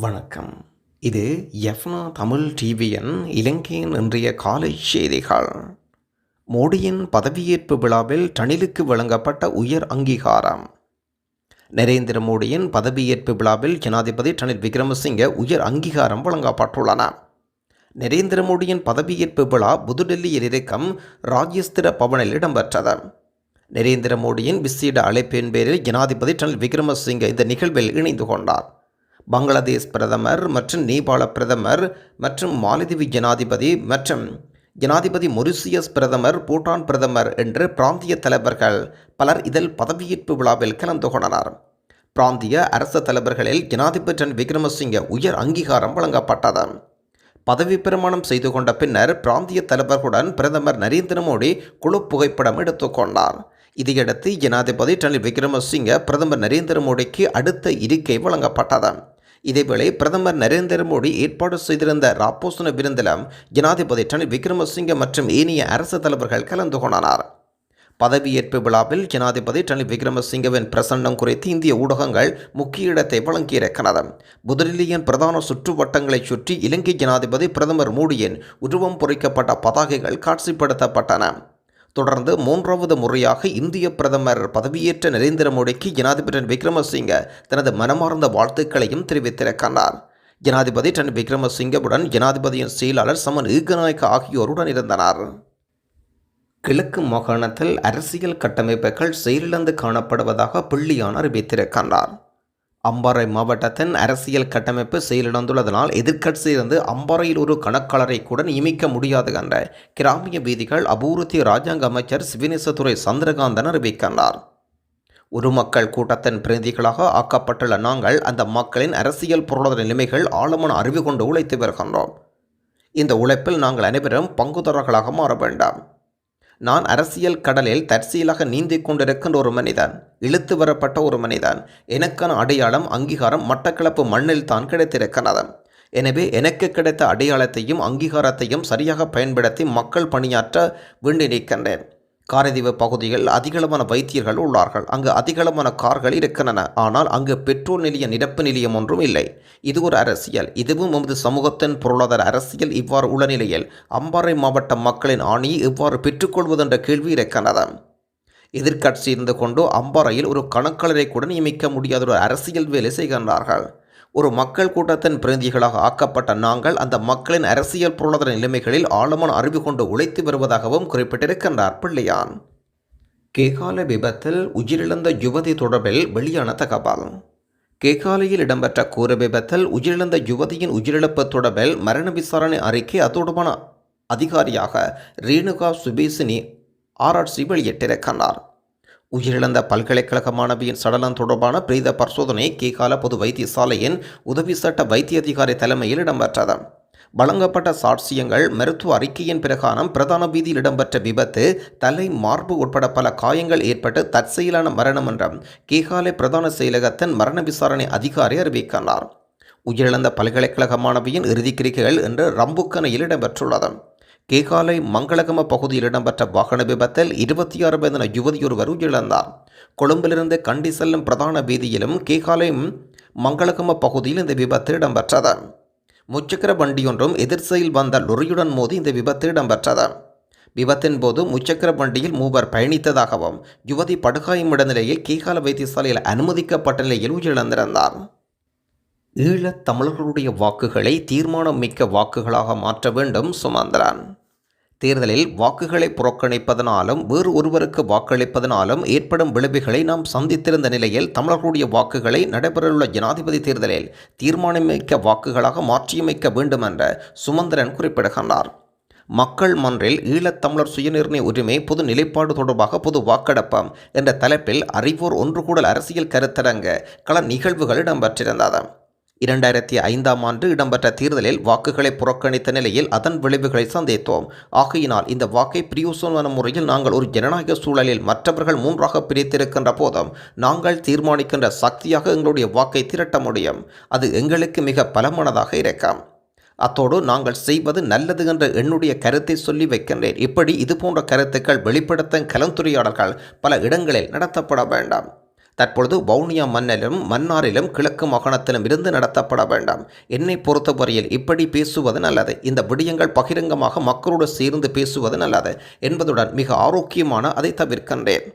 வணக்கம். இது எஃப்னா தமிழ் டிவியின் இலங்கையின் இன்றைய காலை செய்திகள். மோடியின் பதவியேற்பு விழாவில் டனிலுக்கு வழங்கப்பட்ட உயர் அங்கீகாரம். நரேந்திர மோடியின் பதவியேற்பு விழாவில் ஜனாதிபதி டனில் விக்ரமசிங்க உயர் அங்கீகாரம் வழங்கப்பட்டுள்ளன. நரேந்திர மோடியின் பதவியேற்பு விழா புதுடெல்லியில் இருக்கும் ராஜ்யஸ்திர பவனில் இடம்பெற்றது. நரேந்திர மோடியின் விசேட அழைப்பின் பேரில் ஜனாதிபதி ரணில் விக்ரமசிங்க இந்த நிகழ்வில் இணைந்து கொண்டார். பங்களாதேஷ் பிரதமர் மற்றும் நேபாள பிரதமர் மற்றும் மாலத்தீவு ஜனாதிபதி மற்றும் ஜனாதிபதி மொரிசியஸ் பிரதமர் பூட்டான் பிரதமர் என்று பிராந்திய தலைவர்கள் பலர் இதில் பதவியேற்பு விழாவில் கலந்து கொண்டனர். பிராந்திய அரச தலைவர்களில் ஜனாதிபதி ரணில் விக்ரமசிங்க உயர் அங்கீகாரம் வழங்கப்பட்டது. பதவி பிரமாணம் செய்து கொண்ட பின்னர் பிராந்திய தலைவர்களுடன் பிரதமர் நரேந்திர மோடி குழு புகைப்படம் எடுத்துக்கொண்டார் இதையடுத்து ஜனாதிபதி ரணில் விக்ரமசிங்க பிரதமர் நரேந்திர மோடிக்கு அடுத்த இருக்கை வழங்கப்பட்டது. இதேவேளை பிரதமர் நரேந்திர மோடி ஏற்பாடு செய்திருந்த ராப்போசன விருந்திலும் ஜனாதிபதி ரணில் விக்ரமசிங்க மற்றும் ஏனைய அரசு தலைவர்கள் கலந்து கொண்டனர். பதவியேற்பு விழாவில் ஜனாதிபதி ரணில் விக்ரமசிங்கவின் பிரசன்னம் குறித்து இந்திய ஊடகங்கள் முக்கிய இடத்தை வழங்கியிருக்கிறது புதுடில்லியின் பிரதான சுற்றுவட்டங்களைச் சுற்றி இலங்கை ஜனாதிபதி பிரதமர் மோடியின் உருவம் பொறிக்கப்பட்ட பதாகைகள் காட்சிப்படுத்தப்பட்டன. தொடர்ந்து மூன்றாவது முறையாக இந்திய பிரதமர் பதவியேற்ற நரேந்திர மோடிக்கு ஜனாதிபதி விக்ரமசிங்க தனது மனமார்ந்த வாழ்த்துக்களையும் தெரிவித்திருக்கிறார். ஜனாதிபதி டன் விக்ரமசிங்கவுடன் ஜனாதிபதியின் செயலாளர் சமன் ஈகநாயக் ஆகியோருடன் இருந்தனர் கிழக்கு மாகாணத்தில் அரசியல் கட்டமைப்புகள் செயலிழந்து காணப்படுவதாக பிள்ளையான் அறிவித்திருக்கின்றார் அம்பாறை மாவட்டத்தின் அரசியல் கட்டமைப்பு செயலிழந்துள்ளதனால் எதிர்க்கட்சியிலிருந்து அம்பாறையில் ஒரு கணக்காளரை கூட நியமிக்க முடியாது என்ற கிராமிய வீதிகள் அபூர்த்தி ராஜாங்க அமைச்சர் சிவினேசத்துறை சந்திரகாந்தன் அறிவிக்கின்றார். ஒரு மக்கள் கூட்டத்தின் பிரதிகளாக ஆக்கப்பட்டுள்ள நாங்கள் அந்த மக்களின் அரசியல் பொருளாதார நிலைமைகள் ஆழமான அறிவு கொண்டு உழைத்து வருகின்றோம். இந்த உழைப்பில் நாங்கள் அனைவரும் பங்குதாரர்களாக மாற வேண்டாம். நான் அரசியல் கடலில் தற்சீலாக நீந்திக் கொண்டிருக்கின்ற ஒரு மனிதன் இழுத்து வரப்பட்ட ஒரு மனிதன் எனக்கான அடையாளம் அங்கீகாரம் மட்டக்களப்பு மண்ணில் தான் கிடைத்திருக்கிறது. எனவே எனக்கு கிடைத்த அடையாளத்தையும் அங்கீகாரத்தையும் சரியாக பயன்படுத்தி மக்கள் பணியாற்ற வேண்டி நிற்கின்றேன். காரைதீவு பகுதியில் அதிகளவான வைத்தியர்கள் உள்ளார்கள். அங்கு அதிகளவான கார்கள் இருக்கின்றன. ஆனால் அங்கு பெட்ரோல் நிலைய நிரப்பு நிலையம் ஒன்றும் இல்லை. இது ஒரு அரசியல். இதுவும் நமது சமூகத்தின் பொருளாதார அரசியல். இவ்வாறு உள்ள நிலையில் அம்பாறை மாவட்ட மக்களின் ஆணியை இவ்வாறு பெற்றுக்கொள்வது என்ற கேள்வி இருக்கின்றது. எதிர்க்கட்சி இருந்து கொண்டு அம்பாறையில் ஒரு கணக்காளரை கூட நியமிக்க முடியாத ஒரு அரசியல் வேலை செய்கின்றார்கள். ஒரு மக்கள் கூட்டத்தின் பிரதிநிதிகளாக ஆக்கப்பட்ட நாங்கள் அந்த மக்களின் அரசியல் பொருளாதார நிலைமைகளில் ஆழமான அறிவு கொண்டு உழைத்து வருவதாகவும் குறிப்பிட்டிருக்கின்றார் பிள்ளையான். கேகால விபத்தில் உயிரிழந்த யுவதி தொடர்பில் வெளியான தகவல். கேகாலையில் இடம்பெற்ற கூர விபத்தில் உயிரிழந்த யுவதியின் உயிரிழப்பு தொடர்பில் மரண விசாரணை அறிக்கை அதோடுமான அதிகாரியாக ரேணுகா சுபேசினி ஆராய்ச்சி வெளியிட்டிருக்கிறார் உயிரிழந்த பல்கலைக்கழக மாணவியின் சடலம் தொடர்பான பிரேத பரிசோதனை கேகால பொது வைத்தியசாலையின் உதவி சட்ட வைத்திய அதிகாரி தலைமையில் இடம்பெற்றது. வழங்கப்பட்ட சாட்சியங்கள் மருத்துவ அறிக்கையின் பிரகாரம் பிரதான வீதியில் இடம்பெற்ற விபத்து தலை மார்பு உட்பட பல காயங்கள் ஏற்பட்டு தற்செயலான மரணம் என்றும் கேகாலை பிரதான செயலகத்தின் மரண விசாரணை அதிகாரி அறிவிக்கிறார் உயிரிழந்த பல்கலைக்கழக மாணவியின் இறுதிக்கிரிகைகள் என்று ரம்புக்கனையில் இடம்பெற்றுள்ளது. கேகாலை மங்களகம பகுதியில் இடம்பெற்ற வாகன விபத்தில் இருபத்தி ஆறு வயதான யுவதியொருவர் உயிரிழந்தார். கொழும்பிலிருந்து கண்டி செல்லும் பிரதான வீதியிலும் கேகாலை மங்களகம பகுதியில் இந்த விபத்து இடம்பெற்றது. முச்சக்கர வண்டியொன்றும் எதிர்சையில் வந்த லொரியுடன் மோதி இந்த விபத்து இடம்பெற்றது. விபத்தின் போது முச்சக்கர வண்டியில் மூவர் பயணித்ததாகவும் யுவதி படுகாயமிட நிலையில் கேகால வைத்தியசாலையில் அனுமதிக்கப்பட்ட நிலையில் உயிரிழந்திருந்தார். ஈழத் தமிழர்களுடைய வாக்குகளை தீர்மானம் மிக்க வாக்குகளாக மாற்ற வேண்டும் சுமந்திரன். தேர்தலில் வாக்குகளை புறக்கணிப்பதனாலும் வேறு ஒருவருக்கு வாக்களிப்பதனாலும் ஏற்படும் விளைவுகளை நாம் சந்தித்திருந்த நிலையில் தமிழர்களுடைய வாக்குகளை நடைபெறவுள்ள ஜனாதிபதி தேர்தலில் தீர்மானமிக்க வாக்குகளாக மாற்றியமைக்க வேண்டும் என்ற சுமந்திரன் குறிப்பிடுகின்றார். மக்கள் மன்றில் ஈழத்தமிழர் சுயநிர்ணய உரிமை பொது நிலைப்பாடு தொடர்பாக பொது வாக்கெடுப்பம் என்ற தலைப்பில் அறிவோர் ஒன்று கூடல் அரசியல் கருத்தரங்க கள நிகழ்வுகள் இடம்பெற்றிருந்தது. இரண்டாயிரத்தி ஐந்தாம் ஆண்டு இடம்பெற்ற தேர்தலில் வாக்குகளை புறக்கணித்த நிலையில் அதன் விளைவுகளை சந்தித்தோம். ஆகையினால் இந்த வாக்கை பிரியோசன முறையில் நாங்கள் ஒரு ஜனநாயக சூழலில் மற்றவர்கள் மூன்றாக பிரித்திருக்கின்ற போதும் நாங்கள் தீர்மானிக்கின்ற சக்தியாக எங்களுடைய வாக்கை திரட்ட முடியும். அது எங்களுக்கு மிக பலமானதாக இருக்கும். அத்தோடு நாங்கள் செய்வது நல்லது என்ற என்னுடைய கருத்தை சொல்லி வைக்கின்றேன். இப்படி இது போன்ற கருத்துக்கள் வெளிப்படுத்த கலந்துரையாடல்கள் பல இடங்களில் நடத்தப்பட வேண்டாம். தற்பொழுது வவுனியா மன்னலும் மன்னாரிலும் கிழக்கு மாகாணத்திலும் இருந்து நடத்தப்பட வேண்டாம். என்னை பொறுத்தவரையில் இப்படி பேசுவது நல்லது. இந்த விடயங்கள் பகிரங்கமாக மக்களோடு சேர்ந்து பேசுவது நல்லது என்பதுடன் மிக ஆரோக்கியமான அதை தவிர்க்கின்றேன்.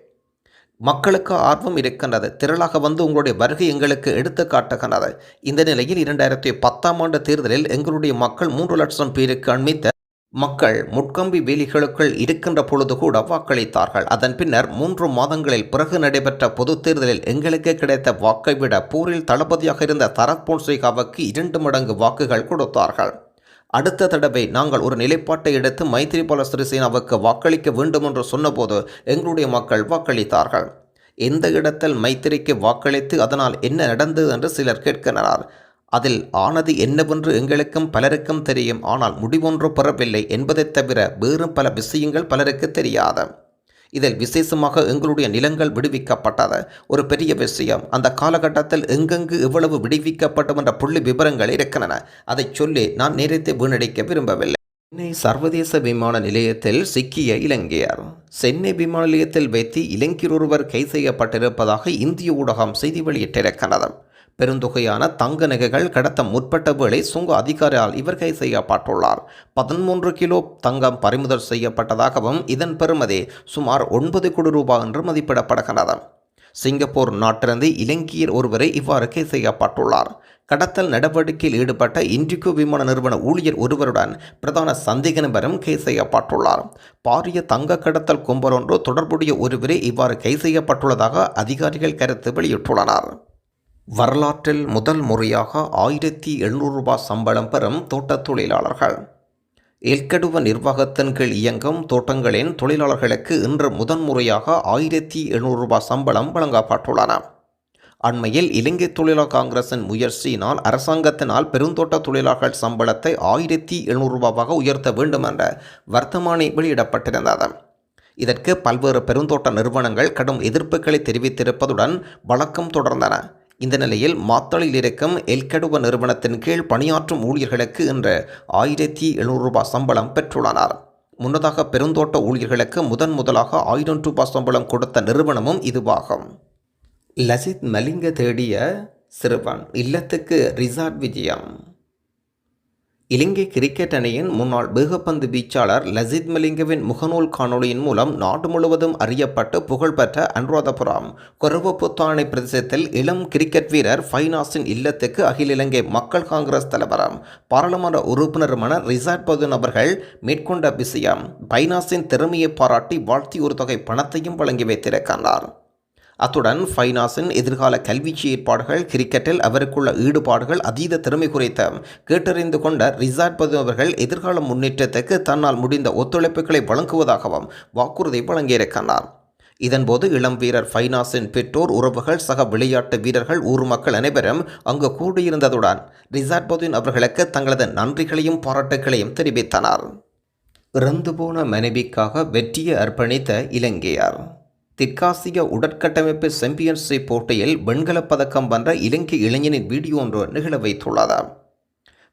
மக்களுக்கு ஆர்வம் இருக்கின்றது. திரளாக வந்து உங்களுடைய வருகை எங்களுக்கு எடுத்து காட்டுகின்றது இந்த நிலையில் இரண்டாயிரத்தி பத்தாம் ஆண்டு தேர்தலில் எங்களுடைய மக்கள் மூன்று லட்சம் பேருக்கு அண்மித்த மக்கள் முட்கம்பி வேலிகளுக்குள் இருக்கின்ற பொழுது கூட வாக்களித்தார்கள். அதன் பின்னர் மூன்று மாதங்களில் பிறகு நடைபெற்ற பொதுத் தேர்தலில் எங்களுக்கு கிடைத்த வாக்கை விட போரில் தளபதியாக இருந்த தரத் போன்சேகாவுக்கு இரண்டு மடங்கு வாக்குகள் கொடுத்தார்கள். அடுத்த தடவை நாங்கள் ஒரு நிலைப்பாட்டை எடுத்து மைத்திரிபால சிறிசேனாவுக்கு வாக்களிக்க வேண்டும் என்று சொன்னபோது எங்களுடைய மக்கள் வாக்களித்தார்கள். எந்த இடத்தில் மைத்திரிக்கு வாக்களித்து அதனால் என்ன நடந்தது என்று சிலர் கேட்கின்றனர். அதில் ஆனது என்னவென்று எங்களுக்கும் பலருக்கும் தெரியும். ஆனால் முடிவொன்று பெறவில்லை என்பதைத் தவிர வேறு பல விஷயங்கள் பலருக்கு தெரியாது. இதில் விசேஷமாக எங்களுடைய நிலங்கள் விடுவிக்கப்பட்டது. ஒரு பெரிய விஷயம். அந்த காலகட்டத்தில் எங்கெங்கு எவ்வளவு விடுவிக்கப்படும் என்ற புள்ளி விவரங்கள் இருக்கின்றன. அதை சொல்லி நான் நேரத்தை வீணடிக்க விரும்பவில்லை. சென்னை சர்வதேச விமான நிலையத்தில் சிக்கிய இலங்கையர். சென்னை விமான நிலையத்தில் வைத்து இலங்கையர் ஒருவர் கை செய்யப்பட்டிருப்பதாக இந்திய ஊடகம் செய்தி வெளியிட்டிருக்கிறது. பெருந்தொகையான தங்க நகைகள் கடத்த முற்பட்ட வேளை சுங்க அதிகாரியால் இவர் கை செய்யப்பட்டுள்ளார். பதிமூன்று கிலோ தங்கம் பறிமுதல் செய்யப்பட்டதாகவும் இதன் பெறுமதி சுமார் ஒன்பது கோடி ரூபாய் என்று மதிப்பிடப்படுகிறது. சிங்கப்பூர் நாட்டிலிருந்து இலங்கையர் ஒருவரை இவ்வாறு கை செய்யப்பட்டுள்ளார். கடத்தல் நடவடிக்கையில் ஈடுபட்ட இண்டிகோ விமான நிறுவன ஊழியர் ஒருவருடன் பிரதான சந்தேக நபரும் கை செய்யப்பட்டுள்ளார். பாரிய தங்க கடத்தல் கும்பலொன்று தொடர்புடைய ஒருவரே இவ்வாறு கை செய்யப்பட்டுள்ளதாக அதிகாரிகள் கருத்து வெளியிட்டுள்ளனர். வரலாற்றில் முதல் முறையாக ஆயிரத்தி எழுநூறு ரூபாய் சம்பளம் பெறும் தோட்டத் தொழிலாளர்கள். எல்கடுவ நிர்வாகத்தின் கீழ் இயங்கும் தோட்டங்களின் தொழிலாளர்களுக்கு இன்று முதன்முறையாக ஆயிரத்தி எழுநூறு ரூபாய் சம்பளம் வழங்கப்பட்டுள்ளன. அண்மையில் இலங்கை தொழிலாளர் காங்கிரசின் முயற்சியினால் அரசாங்கத்தினால் பெருந்தோட்ட தொழிலாளர்கள் சம்பளத்தை ஆயிரத்தி எழுநூறு ரூபாவாக உயர்த்த வேண்டும் என்ற வர்த்தமானி வெளியிடப்பட்டிருந்தது. இதற்கு பல்வேறு பெருந்தோட்ட நிறுவனங்கள் கடும் எதிர்ப்புகளை தெரிவித்திருப்பதுடன் வழக்கம் தொடர்ந்தன. இந்த நிலையில் மாத்தளில் இருக்கும் எல்கடுவ நிறுவனத்தின் கீழ் பணியாற்றும் ஊழியர்களுக்கு இன்று ஆயிரத்தி எழுநூறு ரூபாய் சம்பளம் பெற்றுள்ளனர். முன்னதாக பெருந்தோட்ட ஊழியர்களுக்கு முதன் முதலாக ஆயிரம் ரூபாய் சம்பளம் கொடுத்த நிறுவனமும் இதுவாகும். லசித் மலிங்க தேடிய சிறுவன் இல்லத்துக்கு ரிசார்ட் விஜயம். இலங்கை கிரிக்கெட் அணியின் முன்னாள் வேகப்பந்து வீச்சாளர் லசித் மலிங்கவின் முகநூல் காணொலியின் மூலம் நாடு முழுவதும் அறியப்பட்டு புகழ்பெற்ற அனுராதபுரம் கொரவப்புத்தானை பிரதேசத்தில் இளம் கிரிக்கெட் வீரர் ஃபைனாஸின் இல்லத்துக்கு அகில இலங்கை மக்கள் காங்கிரஸ் தலைவரும் பாராளுமன்ற உறுப்பினருமான ரிசார்ட் பதுன் அவர்கள் மேற்கொண்ட விஷயம். பைனாஸின் திறமையை பாராட்டி வாழ்த்தி ஒரு தொகை பணத்தையும் வழங்கி வைத்திருக்கின்றார். அத்துடன் ஃபைனாஸின் எதிர்கால கல்வீச்சு ஏற்பாடுகள் கிரிக்கெட்டில் அவருக்குள்ள ஈடுபாடுகள் அதீத திறமை குறித்த கேட்டறிந்து கொண்ட ரிசார்ட் பது அவர்கள் எதிர்கால முன்னேற்றத்துக்கு தன்னால் முடிந்த ஒத்துழைப்புகளை வழங்குவதாகவும் வாக்குறுதி வழங்கியிருக்கிறார். இதன்போது இளம் வீரர் ஃபைனாஸின் பெற்றோர் உறவுகள் சக விளையாட்டு வீரர்கள் ஊர் மக்கள் அனைவரும் அங்கு கூடியிருந்ததுடன் ரிசார்ட் பதுவின் அவர்களுக்கு தங்களது நன்றிகளையும் பாராட்டுகளையும் தெரிவித்தனர். இறந்து போன மனைவிக்காக வெற்றியை அர்ப்பணித்த இலங்கையார். தெற்காசிய உடற்கட்டமைப்பு சாம்பியன்ஷிப் போட்டியில் வெண்கலப் பதக்கம் வென்ற இலங்கை இளைஞனின் வீடியோ ஒன்று நிகழ வைத்துள்ளது.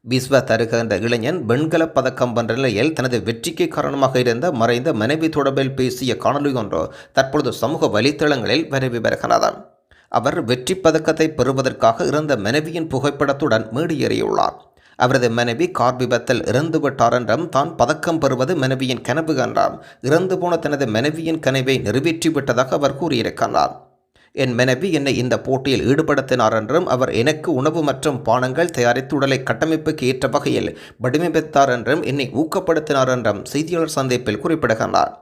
விஸ்வ தருக என்ற இளைஞன் வெண்கலப் பதக்கம் வென்ற நிலையில் தனது வெற்றிக்கு காரணமாக இருந்த மறைந்த மனைவி தொடர்பில் பேசிய காணொலி ஒன்று தற்பொழுது சமூக வலைத்தளங்களில் பரவி வருகிறது. அவர் வெற்றி பதக்கத்தை பெறுவதற்காக இறந்த மனைவியின் புகைப்படத்துடன் மேடியேறியுள்ளார். அவரது மனைவி கார் விபத்தில் இறந்து விட்டார் என்றும் தான் பதக்கம் பெறுவது மனைவியின் கனவு என்றாம் இறந்து போன தனது மனைவியின் கனவை நிறைவேற்றிவிட்டதாக அவர் கூறியிருக்கிறார். என் மனைவி என்னை இந்த போட்டியில் ஈடுபடுத்தினார் என்றும் அவர் எனக்கு உணவு மற்றும் பானங்கள் தயாரித்து உடலை கட்டமைப்புக்கு ஏற்ற வகையில் வடிவமைத்தார் என்றும் என்னை ஊக்கப்படுத்தினார் என்றும் செய்தியாளர் சந்திப்பில் குறிப்பிடுகிறார்.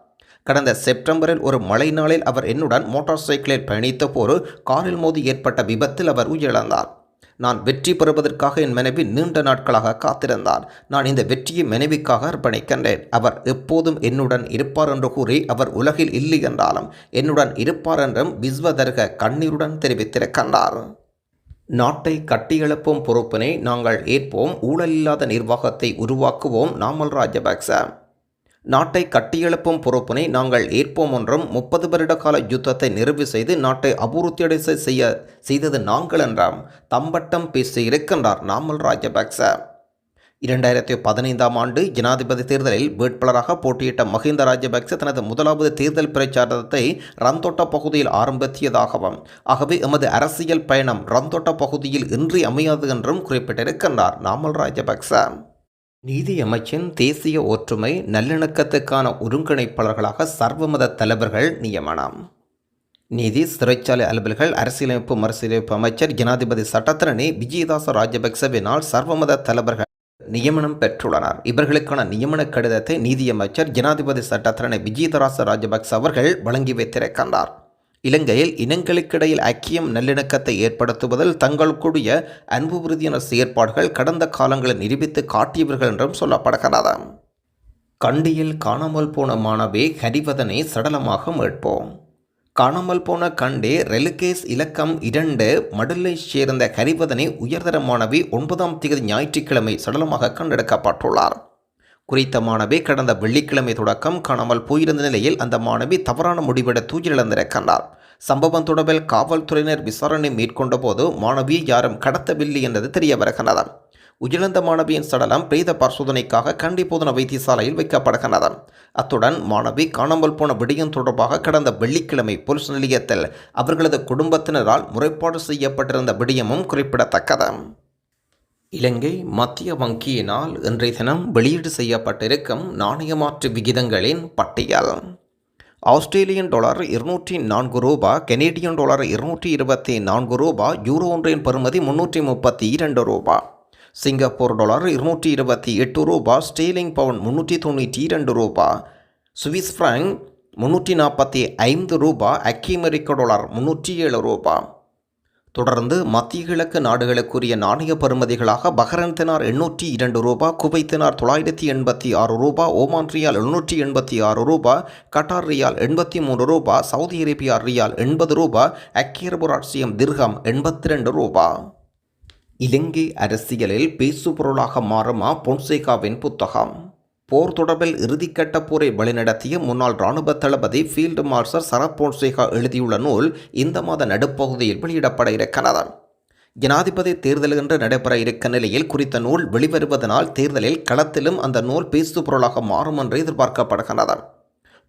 கடந்த செப்டம்பரில் ஒரு மழை நாளில் அவர் என்னுடன் மோட்டார் சைக்கிளில் பயணித்த போது காரில் மோதி ஏற்பட்ட விபத்தில் அவர் உயிரிழந்தார். நான் வெற்றி பெறுவதற்காக என் மனைவி நீண்ட நாட்களாக காத்திருந்தார். நான் இந்த வெற்றியை மனைவிக்காக அர்ப்பணிக்கின்றேன். அவர் எப்போதும் என்னுடன் இருப்பார் என்று கூறி அவர் உலகில் இல்லை என்றாலும் என்னுடன் இருப்பார் என்றும் விஸ்வதர்க கண்ணீருடன் தெரிவித்திருக்கின்றார். நாட்டை கட்டியெழுப்பும் பொறுப்பினை நாங்கள் ஏற்போம். ஊழலில்லாத நிர்வாகத்தை உருவாக்குவோம். நாமல் ராஜபக்ச. நாட்டை கட்டியெழுப்பும் பொறுப்பினை நாங்கள் ஏற்போம் என்றும் முப்பது வருட கால யுத்தத்தை நிறைவு செய்து நாட்டை அபிவிருத்தியடை செய்ய செய்தது நாங்கள் என்றாம் தம்பட்டம் பேசி இருக்கின்றார் நாமல் ராஜபக்ச. இரண்டாயிரத்தி பதினைந்தாம் ஆண்டு ஜனாதிபதி தேர்தலில் வேட்பாளராக போட்டியிட்ட மஹிந்த ராஜபக்ச தனது முதலாவது தேர்தல் பிரச்சாரத்தை ரந்தோட்ட பகுதியில் ஆரம்பித்ததாகவும் ஆகவே எமது அரசியல் பயணம் ரந்தோட்ட பகுதியில் இன்றி அமையாது என்றும் குறிப்பிட்டிருக்கின்றார் நாமல் ராஜபக்ச. நீதியமைச்சின் தேசிய ஒற்றுமை நல்லிணக்கத்துக்கான ஒருங்கிணைப்பாளர்களாக சர்வமத தலைவர்கள் நியமனம். நீதி சிறைச்சாலை அலுவல்கள் அரசியலமைப்பு மறுசீரமைப்பு அமைச்சர் ஜனாதிபதி சட்டத்திரணி விஜயதாச ராஜபக்சவினால் சர்வமத தலைவர்கள் நியமனம் பெற்றுள்ளனர். இவர்களுக்கான நியமன கடிதத்தை நீதியமைச்சர் ஜனாதிபதி சட்டத்திரணி விஜயதராச ராஜபக்ச அவர்கள் வழங்கி வைத்திருக்கின்றார். இலங்கையில் இனங்களுக்கிடையில் ஐக்கியம் நல்லிணக்கத்தை ஏற்படுத்துவதில் தங்களுக்குடைய அன்பு உறுதியான செயற்பாடுகள் கடந்த காலங்களில் நிரூபித்து காட்டியவர்கள் என்றும் சொல்லப்படுகிறது. கண்டியில் காணாமல் போன மாணவி ஹரிவதனை சடலமாக மீட்போம். காணாமல் போன கண்டே ரெலுகேஸ் இலக்கம் இரண்டு மடலை சேர்ந்த ஹரிவதனை உயர்தர மாணவி ஒன்பதாம் தேதி ஞாயிற்றுக்கிழமை சடலமாக கண்டெடுக்கப்பட்டுள்ளார். குறித்த மாணவி கடந்த வெள்ளிக்கிழமை தொடக்கம் காணாமல் போயிருந்த நிலையில் அந்த மாணவி தவறான முடிவெட தூக்கிலிழந்திருக்கின்றார் சம்பவம் தொடர்பில் காவல்துறையினர் விசாரணை மேற்கொண்ட போது மாணவியை யாரும் கடத்தவில்லை என்பது தெரிய வருகின்றது உயிரிழந்த மாணவியின் சடலம் பிரேத பரிசோதனைக்காக கண்டிபோதன வைத்தியசாலையில் வைக்கப்படுகின்றது. அத்துடன் மாணவி காணாமல் போன விடயம் தொடர்பாக கடந்த வெள்ளிக்கிழமை போலீஸ் நிலையத்தில் அவர்களது குடும்பத்தினரால் முறைப்பாடு செய்யப்பட்டிருந்த விடயமும் குறிப்பிடத்தக்கது. இலங்கை மத்திய வங்கியினால் இன்றைய தினம் வெளியீடு செய்யப்பட்டிருக்கும் நாணயமாற்று விகிதங்களின் பட்டியல். ஆஸ்திரேலியன் டாலர் இருநூற்றி நான்கு ரூபா கெனேடியன் டாலர் இருநூற்றி இருபத்தி நான்கு ரூபா யூரோ ஒன்றின் பெறுமதி முன்னூற்றி முப்பத்தி இரண்டு ரூபா. சிங்கப்பூர் டாலர் இருநூற்றி இருபத்தி எட்டு ரூபா ஸ்டீலிங் பவுன் முன்னூற்றி தொண்ணூற்றி இரண்டு ரூபா. சுவிஸ் ஃப்ராங்க் முன்னூற்றி நாற்பத்தி ஐந்து ரூபா அக்கி அமெரிக்க டாலர் முன்னூற்றி ஏழு ரூபா. தொடர்ந்து மத்திய கிழக்கு நாடுகளுக்குரிய நாணய பருமதிகளாக பஹ்ரைன் தினார் எண்ணூற்றி இரண்டு ரூபா குவைத்தினார் தொள்ளாயிரத்தி எண்பத்தி ஆறு ரூபா ஓமான் ரியால் எழுநூற்றி எண்பத்தி ஆறு ரூபா கட்டார் ரியால் எண்பத்தி மூன்று ரூபா சவுதி அரேபியா ரியால் எண்பது ரூபா அக்கிய திர்கம் திர்ஹம் எண்பத்தி ரெண்டு ரூபா. இலங்கை அரசியலில் பேசுபொருளாக மாறுமா பொன்சேகாவின் புத்தகம்? போர் தொடர்பில் இறுதிக்கட்ட போரை வழிநடத்திய முன்னாள் இராணுவ தளபதி ஃபீல்டு மார்ஷல் சரத் போன்சேகா எழுதியுள்ள நூல் இந்த மாத நடுப்பகுதியில் வெளியிடப்பட இருக்கிறது. ஜனாதிபதி தேர்தல் என்று நடைபெற இருக்க நிலையில் குறித்த நூல் வெளிவருவதனால் தேர்தலில் களத்திலும் அந்த நூல் பேசு பொருளாக மாறும் என்று எதிர்பார்க்கப்படுகிறது.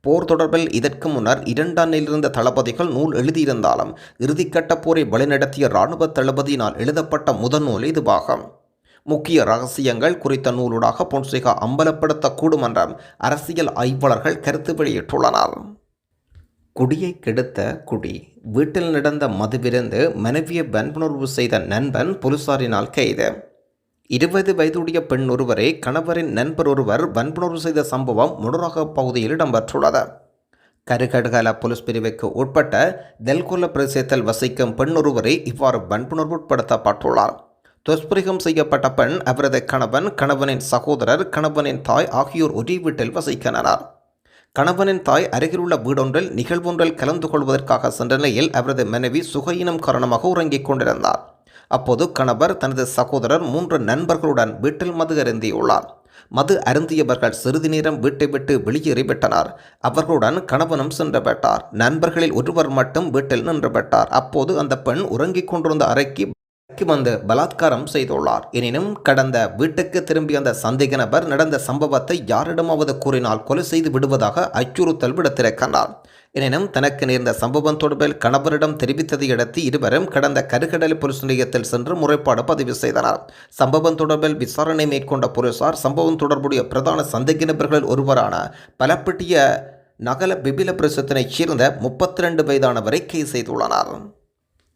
போர் தொடர்பில் இதற்கு முன்னர் இரண்டாண்டிலிருந்த தளபதிகள் நூல் எழுதியிருந்தாலும் இறுதிக்கட்ட போரை வழிநடத்திய இராணுவ தளபதியினால் எழுதப்பட்ட முதல் நூல் இதுவாகும். முக்கிய ரகசியங்கள் குறித்த நூலூடாக பொன்சேகா அம்பலப்படுத்தக்கூடும் என்றும் அரசியல் ஆய்வாளர்கள் கருத்து வெளியிட்டுள்ளனர். குடியை கெடுத்த குடி வீட்டில் நடந்த மதுவிருந்து மனைவியை வன்புணர்வு செய்த நண்பன் போலீசாரினால் கைது. இருபது வயதுடைய பெண் ஒருவரை கணவரின் நண்பர் ஒருவர் வன்புணர்வு செய்த சம்பவம் முடராக பகுதியில் இடம்பெற்றுள்ளது. கருகடுகால போலீஸ் பிரிவுக்கு உட்பட்ட தெல்கொல்ல பிரதேசத்தில் வசிக்கும் பெண் ஒருவரை இவ்வாறு வன்புணர்வு துஷ்பிரகம் செய்யப்பட்ட பெண் அவரது கணவன் கணவனின் சகோதரர் கணவனின் தாய் ஆகியோர் ஒரே வீட்டில் வசிக்கின்றனர். கணவனின் தாய் அருகிலுள்ள வீடொன்றில் நிகழ்வொன்றில் கலந்து கொள்வதற்காக சென்ற நிலையில் அவரது மனைவி சுகையினம் காரணமாக உறங்கிக் கொண்டிருந்தார். அப்போது கணவர் தனது சகோதரர் மூன்று நண்பர்களுடன் வீட்டில் மது அருந்தியுள்ளார். மது அருந்தியவர்கள் சிறிது நேரம் வீட்டை விட்டு வெளியேறிவிட்டனர் அவர்களுடன் கணவனும் சென்று விட்டார். நண்பர்களில் ஒருவர் மட்டும் வீட்டில் நின்று விட்டார். அப்போது அந்த பெண் உறங்கிக் கொண்டிருந்த அறைக்கு வந்து பலாத்காரம் செய்துள்ளார். எனினும் கடந்த வீட்டுக்கு திரும்பிய அந்த சந்தேக நபர் நடந்த சம்பவத்தை யாரிடமாவது கூறினால் கொலை செய்து விடுவதாக அச்சுறுத்தல் விடுத்திருக்கிறார் எனினும் தனக்கு நேர்ந்த சம்பவம் தொடர்பில் கணவரிடம் தெரிவித்ததை அடுத்து இருவரும் கடந்த கருகடல் போலீஸ் நிலையத்தில் சென்று முறைப்பாடு பதிவு செய்தனர். சம்பவம் தொடர்பில் விசாரணை மேற்கொண்ட போலீசார் சம்பவம் தொடர்புடைய பிரதான சந்தேக நபர்களில் ஒருவரான பலப்பட்டிய நகல பிபில பிரசத்தினைச் சேர்ந்த முப்பத்தி ரெண்டு வயதானவரை கைது செய்துள்ளனர்.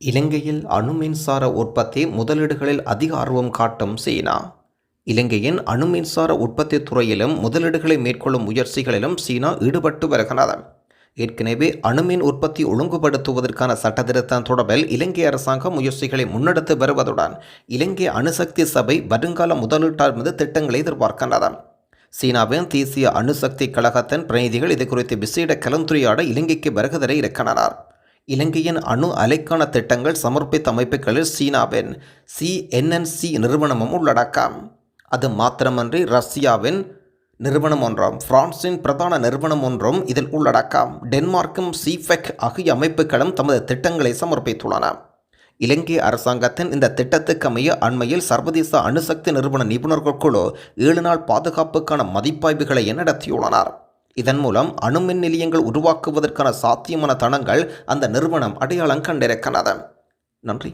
இலங்கையில் அணு மின்சார உற்பத்தி முதலீடுகளில் அதிக ஆர்வம் காட்டும் சீனா. இலங்கையின் அணு மின்சார உற்பத்தி துறையிலும் முதலீடுகளை மேற்கொள்ளும் முயற்சிகளிலும் சீனா ஈடுபட்டு வருகிறது. ஏற்கனவே அணுமின் உற்பத்தி ஒழுங்குபடுத்துவதற்கான சட்டத்திருத்தம் தொடர்பில் இலங்கை அரசாங்கம் முயற்சிகளை முன்னெடுத்து வருவதுடன் இலங்கை அணுசக்தி சபை வருங்கால முதலீட்டார் மீது திட்டங்களை எதிர்பார்க்கின்றது. சீனாவின் தேசிய அணுசக்தி கழகத்தின் பிரதிநிதிகள் இது குறித்து விசேட கலந்துரையாட இலங்கைக்கு வருகதரை இருக்கின்றனர். இலங்கையின் அணு அலைக்கான திட்டங்கள் சமர்ப்பித்த அமைப்புகளில் சீனாவின் சிஎன்என்சி நிறுவனமும் உள்ளடக்கம். அது மாத்திரமன்றி ரஷ்யாவின் நிறுவனம் ஒன்றும் பிரான்சின் பிரதான நிறுவனம் ஒன்றும் இதில் உள்ளடக்கம். டென்மார்க்கும் சிஃபெக் ஆகிய அமைப்புகளும் தமது திட்டங்களை சமர்ப்பித்துள்ளன. இலங்கை அரசாங்கத்தின் இந்த திட்டத்துக்கு அமைய அண்மையில் சர்வதேச அணுசக்தி நிறுவன நிபுணர்கள் குழு ஏழு நாள் பாதுகாப்புக்கான மதிப்பாய்வுகளை நடத்தியுள்ளனர். இதன் மூலம் அணுமின் நிலையங்கள் உருவாக்குவதற்கான சாத்தியமான தனங்கள் அந்த நிறுவனம் அடையாளம் கண்டிருக்கிறது நன்றி.